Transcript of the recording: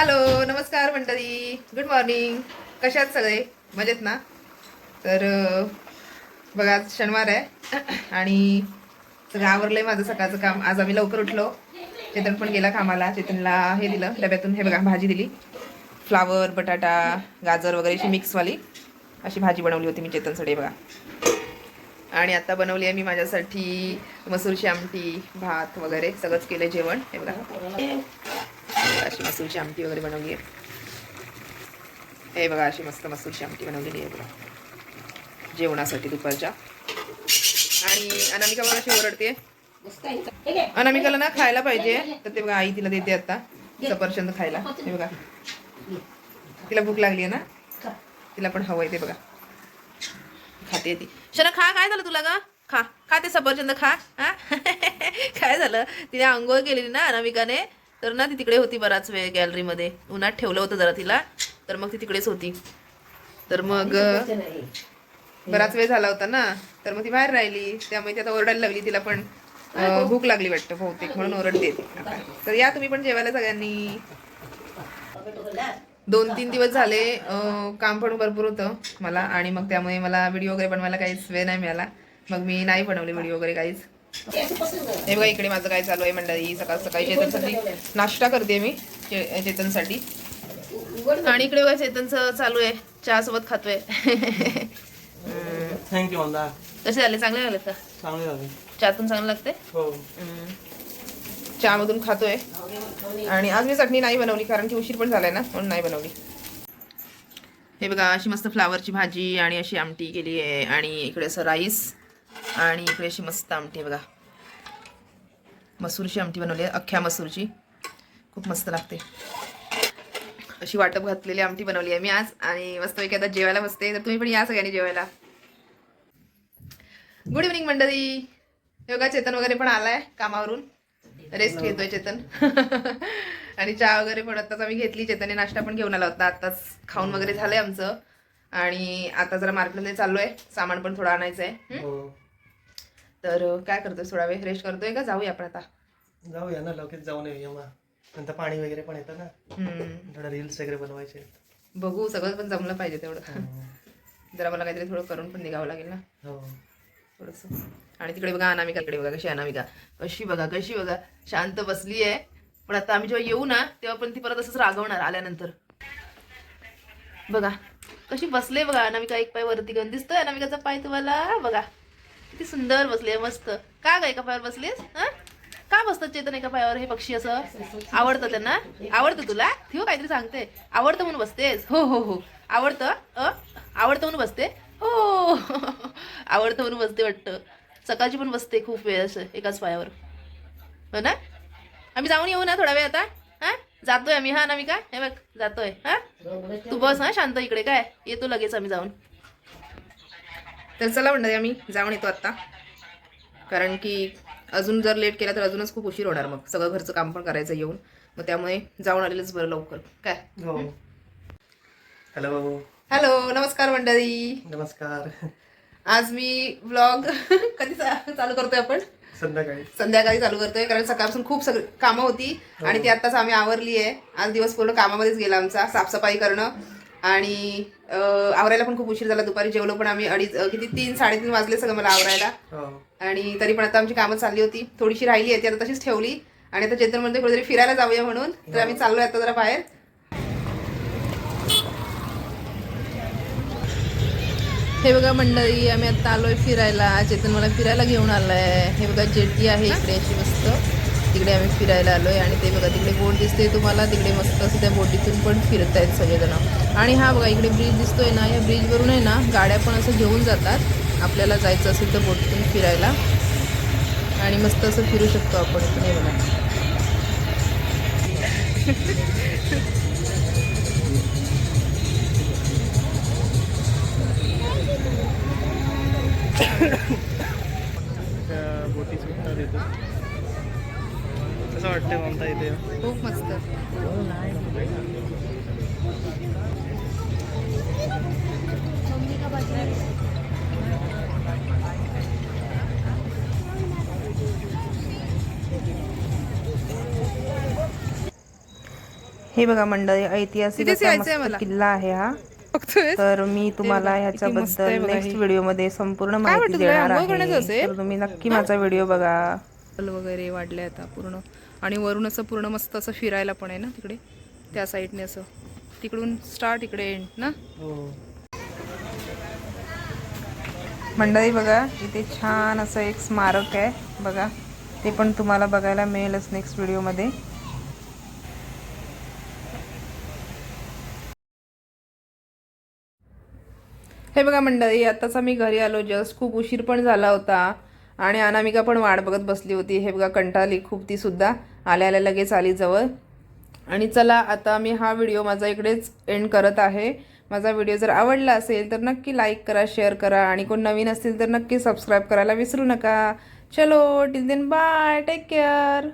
Hello नमस्कार मंडळी. Good morning कशात सगळे? मजेत ना? तर बघा आज शनिवार आहे आणि सगळं आवरलंय माझं सकाळचं काम. आज आम्ही लवकर उठलो. चेतन पण गेला कामाला. चेतनला हे दिलं डब्यातून हे बघा भाजी दिली. फ्लावर बटाटा गाजर वगैरे अशी मिक्सवाली. अशी भाजी बनवली होती मी चेतनसाठी बघा. आणि आता बनवली आहे मी माझ्यासाठी मसूरची आमटी भात वगैरे सगळंच केलं जेवण. हे बघा. अशी मसूरची आमटी वगैरे बनवली आहे हे बघा अशी मस्त मसूरची आमटी बनवलेली आहे बघा जेवणासाठी दुपारच्या आणि अनामिका बघा अशी ओरडते अनामिकाला ना खायला पाहिजे तर ते बघा आई तिला देते आता सफरचंद खायला हे बघा तिला भूक लागली आहे ना तिला पण हवं आहे ते बघा खाते ती शना खा काय झालं तुला ग खा खा ते सफरचंद खा हा काय झालं तिने आंघोळ केलेली ना अनामिकाने तर ना ती तिकडे होती बराच वेळ गॅलरीमध्ये उन्हात ठेवलं होतं जरा तिला. तर मग ती तिकडेच होती. तर मग बराच वेळ झाला होता ना. तर मग ती बाहेर राहिली. त्यामुळे ती आता ओरडायला लागली तिला पण. भूक लागली वाटतं बहुतेक. म्हणून ओरडते. तर या तुम्ही पण जेवायला सगळ्यांनी. दोन तीन दिवस झाले काम पण भरपूर होतं मला. आणि मग त्यामुळे मला व्हिडिओ वगैरे बनवायला काहीच वेळ नाही मिळाला. मग मी नाही बनवले व्हिडिओ वगैरे काहीच. हे बघा इकडे माझं काय चालू आहे मंडळी. सकाळ सकाळी चेतनसाठी नाश्ता करते मी चेतनसाठी. आणि इकडे बघा चेतनचं चालू आहे. चहा सोबत खातोय. थँक्यू मंदा कसे झाले? चांगले झाले का? चांगले झाले. चहातून चांगलं लागते हो. चहामधून खातोय. आणि आज मी चटणी नाही बनवली कारण की उशीर पण झालाय ना म्हणून नाही बनवली. हे बघा अशी मस्त फ्लावरची भाजी आणि अशी आमटी केली आहे. आणि इकडे असं राईस आणि इकडे अशी मस्त आमटी बघा. मसूरची आमटी बनवली आहे अख्ख्या मसूरची. खूप मस्त लागते. अशी वाटप घातलेली आमटी बनवली आहे मी आज आणि मस्त आता जेवायला बसते. तर तुम्ही पण या सगळ्यांनी जेवायला. गुड इव्हनिंग मंडळी. योगा चेतन वगैरे पण आलाय कामावरून. रेस्ट घेतोय चेतन. आणि चहा वगैरे पण आत्ताच आम्ही घेतली. चेतनने नाश्ता पण घेऊन आला होता. आत्ताच खाऊन वगैरे झालंय आमचं. आणि आता जरा मार्केटमध्ये चाललोय. सामान पण थोडं आणायचं आहे तर काय करतोय? थोडा वेळ रेस्ट करतोय का? जाऊया आपण आता. जाऊया ना लगेच जाऊन येऊया मग. नंतर पाणी वगैरे पण येतं ना. थोडं रील्स वगैरे बनवायचे. बघू सगळं पण जमलं पाहिजे तेवढं. जरा मला काहीतरी थोडं करून पण निघावं लागेल ना. हो. थोडंसं. आणि तिकडे बघा अनामिका इकडे बघा कशी अनामिका? कशी बघा कशी बघा? शांत बसली आहे. पण आता आम्ही जेव्हा येऊ ना तेव्हा पण ती परत असंच रागवणार आल्यानंतर. बघा कशी बसले बघा अनामिका एक पाय वरती घेऊन दिसतोय. अनामिकाचा पाय तुम्हाला बघा. किती सुंदर बसले मस्त. का ग एका पायावर बसलीस? हा? का बसतात चेतन एका पायावर हे पक्षी असं? आवडतं त्यांना? आवडतं तुला? ठेव काहीतरी सांगते. आवडतं म्हणून बसतेस? हो हो हो. आवडतं? अ? आवडतं म्हणून बसते? हो. आवडतं म्हणून बसते वाटतं. सकाळची पण बसते खूप वेळ असं एकाच पायावर. हो ना? आम्ही जाऊन येऊ ना थोडा वेळ आता? हा? जातोय आम्ही हा काय हे बघ जातोय. हा? तू बस हा शांत इकडे काय? येतो लगेच आम्ही जाऊन. तर चला म्हणणार आम्ही जाऊन येतो आत्ता. कारण की अजून जर लेट केला तर अजूनच खूप उशीर होणार मग. सगळं घरचं काम पण करायचं येऊन. मग त्यामुळे जाऊन आलेलंच बरं लवकर. काय? हो. हॅलो हॅलो नमस्कार मंडळी. नमस्कार. आज मी ब्लॉग कधी चा- चालू करतोय आपण? संध्याकाळी. संध्याकाळी चालू करतोय कारण सकाळपासून खूप सगळी कामं होती. आणि ती आत्ताच आम्ही आवरली आहे. आज दिवस पूर्ण कामामध्येच गेला आमचा. साफसफाई करणं आणि अं, आवरायला पण खूप उशीर झाला. दुपारी जेवलो पण आम्ही अडीच किती? तीन साडेतीन वाजले सगळं मला आवरायला. हो. आणि तरी पण आता आमची कामं चालली होती. थोडीशी राहिली आहे ती आता तशीच ठेवली. आणि आता चेतन म्हणते कुठेतरी फिरायला जाऊया म्हणून. तर आम्ही चाललोय आता जरा बाहेर. हे बघा मंडळी आम्ही आता आलोय फिरायला. चेतन मला फिरायला घेऊन आलाय. हे बघा जेटी आहे इकडे अशी मस्त. तिकडे आम्ही फिरायला आलोय. आणि ते बघा तिकडे बोट दिसते तुम्हाला. तिकडे मस्त असं त्या बोटीतून पण फिरतायत सगळेजण. आणि हा बघा इकडे ब्रिज दिसतोय ना या ब्रिजवरून आहे ना गाड्या पण असं घेऊन जातात. आपल्याला जायचं असेल तर बोटीतून फिरायला. आणि मस्त असं फिरू शकतो आपण इथून हे बघा. बोटी सुटतात येतो कसं वाटतं म्हणता येते खूप मस्त. हे बघा मंडळी ऐतिहासिक. किल्ला आहे हा तर मी तुम्हाला ह्याच्याबद्दल नेक्स्ट. व्हिडिओमध्ये संपूर्ण माहिती? देणार आहे? तर तुम्ही नक्की माझा व्हिडिओ बघा वगैरे वाढले आता पूर्ण आणि वरून असं पूर्ण मस्त असं फिरायला पण आहे ना तिकडे त्या साईडने असं तिकडून स्टार्ट इकडे एंड ना? हो. मंडळी बघा इथे छान असं एक स्मारक आहे. बघा ते पण तुम्हाला बघायला मिळेलच नेक्स्ट व्हिडिओमध्ये हे बघा मंडळी आताच आम्ही घरी आलो. जस्ट खूप उशीर पण झाला होता. आणि अनामिका पण वाट बघत बसली होती. हे बघा कंटाळली खूप ती सुद्धा. आल्या आल्या लगेच आली जवळ. आणि चला आता मी हा व्हिडिओ माझा इकडेच एंड करत आहे. माझा व्हिडिओ जर आवडला असेल तर नक्की लाईक करा शेअर करा आणि कोण नवीन असतील तर नक्की सबस्क्राईब करायला विसरू नका. चलो till then bye take care